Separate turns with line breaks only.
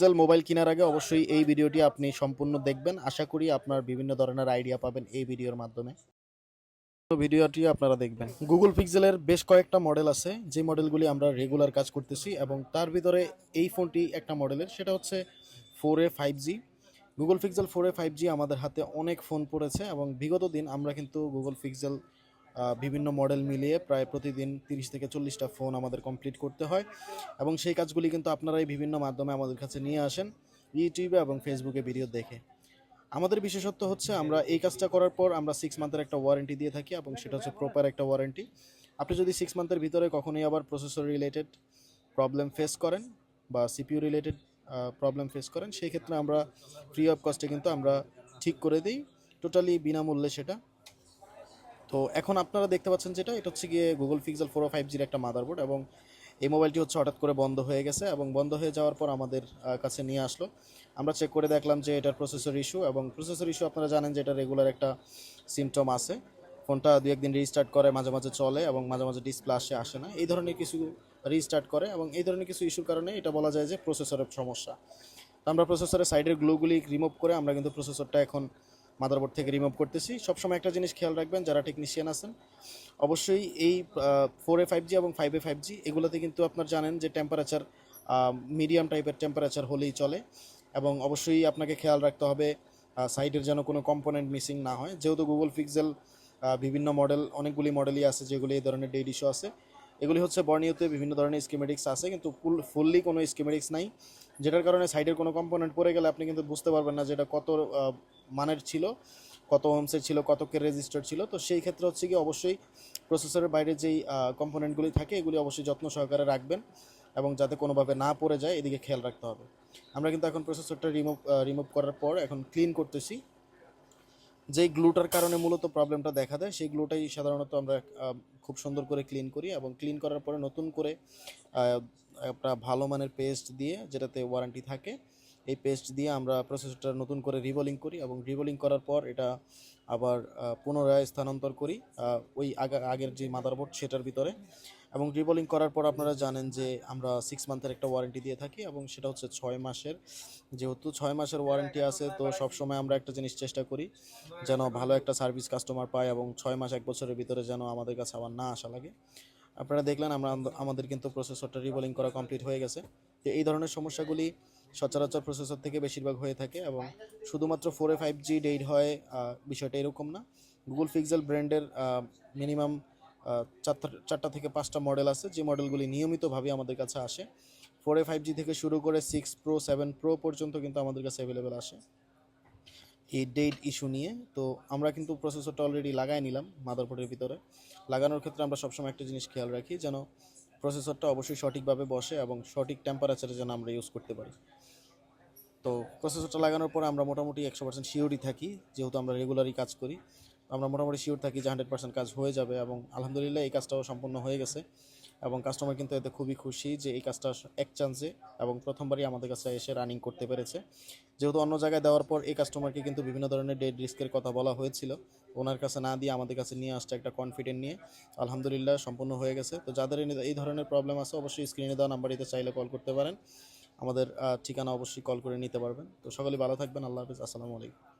Pixel mobile কেনার আগে অবশ্যই এই ভিডিওটি আপনি সম্পূর্ণ দেখবেন। আশা করি আপনার বিভিন্ন ধরনের আইডিয়া পাবেন এই ভিডিওর মাধ্যমে। ভিডিওটি আপনারা দেখবেন। গুগল পিক্সেলের বেশ কয়েকটা মডেল আছে। যে মডেলগুলি আমরা রেগুলার কাজ করতেছি এবং তার ভিতরে এই ফোনটি একটা মডেলের। সেটা হচ্ছে four A five G Google Pixel four A five G আমাদের হাতে অনেক ফোন পড়েছে এবং বিগত দিন আমরা কিন্তু গুগল পিক্সেল বিভিন্ন মডেল মিলিয়ে প্রায় প্রতিদিন তিরিশ থেকে চল্লিশটা ফোন আমাদের কমপ্লিট করতে হয়। এবং সেই কাজগুলি কিন্তু আপনারাই বিভিন্ন মাধ্যমে আমাদের কাছে নিয়ে আসেন, ইউটিউবে এবং ফেসবুকে ভিডিও দেখে। আমাদের বিশেষত্ব হচ্ছে আমরা এই কাজটা করার পর আমরা সিক্স মান্থের একটা ওয়ারেন্টি দিয়ে থাকি এবং সেটা হচ্ছে প্রপার একটা ওয়ারেন্টি আপনি যদি সিক্স মান্থের ভিতরে কখনোই আবার প্রসেসর রিলেটেড প্রবলেম ফেস করেন বা সিপিইউ রিলেটেড প্রবলেম ফেস করেন, সেই ক্ষেত্রে আমরা ফ্রি অফ কস্টে কিন্তু আমরা ঠিক করে দিই। টোটালি বিনামূল্যে সেটা। তো এখন আপনারা দেখতে পাচ্ছেন যেটা, এটা হচ্ছে গিয়ে গুগল পিক্সেল ফোর ফাইভ জির একটা মাদারবোর্ড এবং এই মোবাইলটি হচ্ছে হঠাৎ করে বন্ধ হয়ে গেছে এবং বন্ধ হয়ে যাওয়ার পর আমাদের কাছে নিয়ে আসলো। আমরা চেক করে দেখলাম যে এটার প্রসেসর ইস্যু এবং প্রসেসর ইস্যু আপনারা জানেন যে এটা রেগুলার একটা সিমটম আছে। ফোনটা দু একদিন রিস্টার্ট করে, মাঝে মাঝে চলে এবং মাঝে মাঝে ডিসপ্লে আসে আসে না। এই ধরনের কিছু রিস্টার্ট করে এবং এই ধরনের কিছু ইস্যুর কারণে এটা বলা যায় যে প্রসেসরের সমস্যা। আমরা প্রসেসরের সাইডের গ্লোগুলি রিমুভ করে আমরা কিন্তু প্রসেসরটা এখন মাদারবোর্ড থেকে রিমুভ করতেছি। সবসময় একটা জিনিস খেয়াল রাখবেন, যারা টেকনিশিয়ান আছেন, অবশ্যই এই ফোর এ ফাইভ জি এবং ফাইভ এ ফাইভ জি এগুলোতে কিন্তু আপনার জানেন যে টেম্পারেচার মিডিয়াম টাইপের টেম্পারেচার হলেই চলে এবং অবশ্যই আপনাকে খেয়াল রাখতে হবে সাইডের যেন কোনো কম্পোনেন্ট মিসিং না হয়। যেহেতু গুগল পিক্সেল বিভিন্ন মডেল অনেকগুলি মডেলই আছে যেগুলি এই ধরনের ডেড ইস্যু আছে। এগুলি হচ্ছে বর্ণীয়তে বিভিন্ন ধরনের স্কিমেটিক্স আছে, কিন্তু ফুল ফুললি কোনো স্কিমেটিক্স নাই। যেটার কারণে সাইডের কোনো কম্পোনেন্ট পড়ে গেলে আপনি কিন্তু বুঝতে পারবেন না যেটা কত মানের ছিল, কত ওমসের ছিল, কত কে রেজিস্টার ছিল। তো সেই ক্ষেত্রে হচ্ছে কি অবশ্যই প্রসেসরের বাইরে যেই কম্পোনেন্টগুলি থাকে, এগুলি অবশ্যই যত্ন সহকারে রাখবেন এবং যাতে কোনোভাবে না পড়ে যায়, এদিকে খেয়াল রাখতে হবে। আমরা কিন্তু এখন প্রসেসরটা রিমুভ রিমুভ করার পর এখন ক্লিন করতেছি। যেই গ্লুটার কারণে মূলত প্রবলেমটা দেখা দেয়, সেই গ্লুটাই সাধারণত আমরা খুব সুন্দর করে ক্লিন করি এবং ক্লিন করার পরে নতুন করে একটা ভালো মানের পেস্ট দিয়ে যেটাতে ওয়ারেন্টি থাকে এই পেস্ট দিয়ে আমরা প্রসেসরটা নতুন করে রিভলিং করি এবং রিভলিং করার পর এটা আবার পুনরায় স্থানান্তর করি ওই আগা- আগের যে মাদারবোর্ড সেটার ভিতরে। এবং রিভলিং করার পর আপনারা জানেন যে আমরা সিক্স মান্থের একটা ওয়ারেন্টি দিয়ে থাকি এবং সেটা হচ্ছে ছয় মাসের। যেহেতু ছয় মাসের ওয়ারেন্টি আছে, তো সবসময় আমরা একটা জিনিস চেষ্টা করি যেন ভালো একটা সার্ভিস কাস্টমার পায় এবং ছয় মাস, এক বছরের ভিতরে যেন আমাদের কাছে আবার না আসা লাগে। আপনারা দেখলেন আমরা আমাদের কিন্তু প্রসেসরটা রিবোলিং করা কমপ্লিট হয়ে গেছে। তো এই ধরনের সমস্যাগুলি সচরাচর প্রসেসর থেকে বেশিরভাগ হয়ে থাকে এবং শুধুমাত্র ফোরে ফাইভ জি ডেট হয় বিষয়টা এরকম না। গুগল পিক্সেল ব্র্যান্ডের মিনিমাম চারটা চারটা থেকে পাঁচটা মডেল আছে। যে মডেলগুলি নিয়মিতভাবে আমাদের কাছে আসে। ফোর ফাইভ জি থেকে শুরু করে সিক্স প্রো সেভেন প্রো পর্যন্ত কিন্তু আমাদের কাছে অ্যাভেলেবেল আসে। এই ডেট ইস্যু নিয়ে। তো আমরা কিন্তু প্রসেসরটা অলরেডি লাগাই নিলাম মাদারবোর্ডের ভিতরে। লাগানোর ক্ষেত্রে আমরা সবসময় একটা জিনিস খেয়াল রাখি, যেন প্রসেসরটা অবশ্যই সঠিকভাবে বসে এবং সঠিক টেম্পারেচারে যেন আমরা ইউজ করতে পারি। তো প্রসেসরটা লাগানোর পর আমরা মোটামুটি একশো পার্সেন্ট শিওরই থাকি, যেহেতু আমরা রেগুলারই কাজ করি। আমরা মোটামুটি শিওর থাকি যে হান্ড্রেড পার্সেন্ট কাজ হয়ে যাবে এবং আলহামদুলিল্লাহ এই কাজটাও সম্পূর্ণ হয়ে গেছে। এবং কাস্টমার কিন্তু এতে খুবই খুশি যে এই কাজটা এক চান্সে এবং প্রথমবারই আমাদের কাছে এসে রানিং করতে পেরেছে। যেহেতু অন্য জায়গায় দেওয়ার পর এই কাস্টমারকে কিন্তু বিভিন্ন ধরনের ডেড রিস্কের কথা বলা হয়েছিল। ওনার কাছে না দিয়ে আমাদের কাছে নিয়ে আসছে একটা কনফিডেন্ট নিয়ে। আলহামদুলিল্লাহ সম্পূর্ণ হয়ে গেছে। তো যাদের এই- ধরনের প্রবলেম আছে অবশ্যই স্ক্রিনে দেওয়া নাম্বারিতে চাইলে কল করতে পারেন। আমাদের ঠিকানা অবশ্যই কল করে নিতে পারবেন। তো সকলে ভালো থাকবেন। আল্লাহ হাফিজ। আসসালামু আলাইকুম।